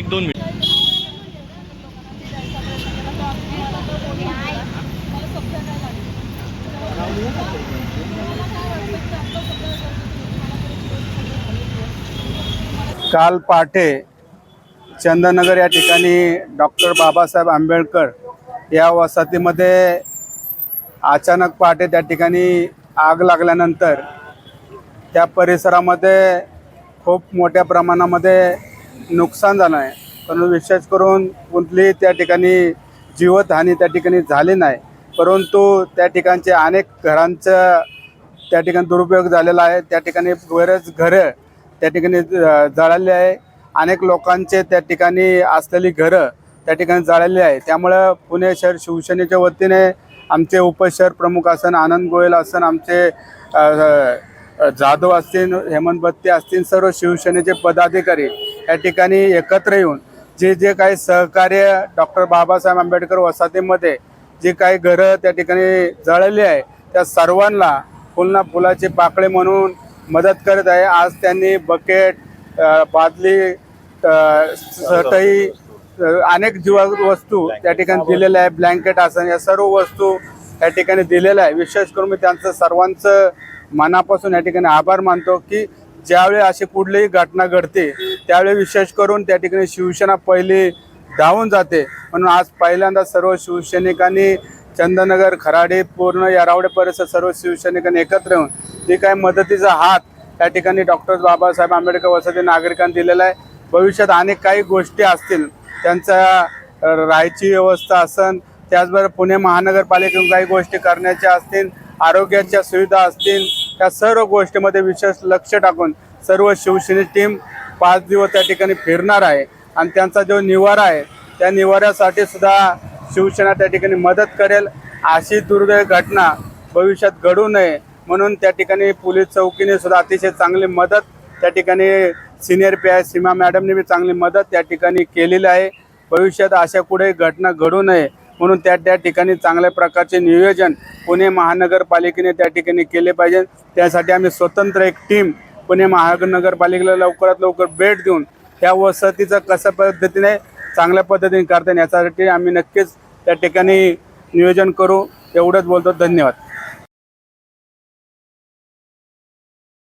एक दोन मिनिट. काल पहाटे चंदनगर या ठिकाणी डॉक्टर बाबासाहेब आंबेडकर या वसाहतीमध्ये अचानक पहाटे त्या ठिकाणी आग लागल्यानंतर त्या परिसरामध्ये खूप मोठ्या प्रमाणामध्ये नुकसान झालं आहे. पण विशेष करून कुठलीही त्या ठिकाणी जीवतहानी त्या ठिकाणी झाली नाही. परंतु त्या ठिकाणचे अनेक घरांचं त्या ठिकाणी दुरुपयोग झालेला आहे. त्या ठिकाणी बरेच घरं त्या ठिकाणी जळाले आहे. अनेक लोकांचे त्या ठिकाणी असलेली घरं त्या ठिकाणी जळाली आहे. त्यामुळं पुणे शहर शिवसेनेच्या वतीने आमचे उपशहर प्रमुख असन आनंद गोयल असन आमचे जाधव असतील हेमंत बत्ते असतील सर्व शिवसेनेचे पदाधिकारी या ठिकाणी एकत्र येऊन जे जे काही सहकार्य डॉक्टर बाबासाहेब आंबेडकर वसाहतीमध्ये जे काही घरं त्या ठिकाणी जळली आहे त्या सर्वांना फुलना फुलाचे पाकळे म्हणून मदत करत आहे. आज त्यांनी बकेट बादली सटई अनेक जीव वस्तू त्या ठिकाणी दिलेल्या आहे. ब्लँकेट आसन या सर्व वस्तू या ठिकाणी दिलेल्या आहे. विशेष करून मी त्यांचं सर्वांचं मनापासून या ठिकाणी आभार मानतो की ज्यावेळी अशी कुठलीही घटना घडते त्यावेळी विशेष करून त्या ठिकाणी शिवसेना पहिली धावून जाते. म्हणून आज पहिल्यांदा सर्व शिवसैनिकांनी चंदनगर खराडे पूर्ण यारावडे परिसर सर्व शिवसैनिकांनी एकत्र येऊन जे काही मदतीचा हात त्या ठिकाणी डॉक्टर बाबासाहेब आंबेडकर वसती नागरिकांनी दिलेला आहे. भविष्यात अनेक काही गोष्टी असतील त्यांचा राहायची व्यवस्था असन त्याचबरोबर पुणे महानगरपालिकेतून काही गोष्टी करण्याच्या असतील आरोग्याच्या सुविधा असतील त्या सर्व गोष्टीमध्ये विशेष लक्ष टाकून सर्व शिवसेने टीम पाच दिवस त्या ठिकाणी फिरणार आहे आणि त्यांचा जो निवारा आहे त्या निवाऱ्यासाठी सुद्धा शिवसेना त्या ठिकाणी मदत करेल. अशी दुर्दैव घटना भविष्यात घडू नये म्हणून त्या ठिकाणी पोलीस चौकीने सुद्धा अतिशय चांगली मदत त्या ठिकाणी सिनियर पी आय सीमा मॅडमने बी चांगली मदत त्या ठिकाणी केलेली आहे. भविष्यात अशा कुठे घटना घडू नये म्हणून त्या त्या ठिकाणी चांगल्या प्रकारचे नियोजन पुणे महानगरपालिकेने त्या ठिकाणी केले पाहिजे. त्यासाठी आम्ही स्वतंत्र एक टीम पुणे महानगरपालिकेला लवकरात लवकर भेट देऊन त्या वसतीचं कशा पद्धतीने चांगल्या पद्धतीने करता येईल यासाठी आम्ही नक्कीच त्या ठिकाणी नियोजन करू. एवढंच बोलतो. धन्यवाद.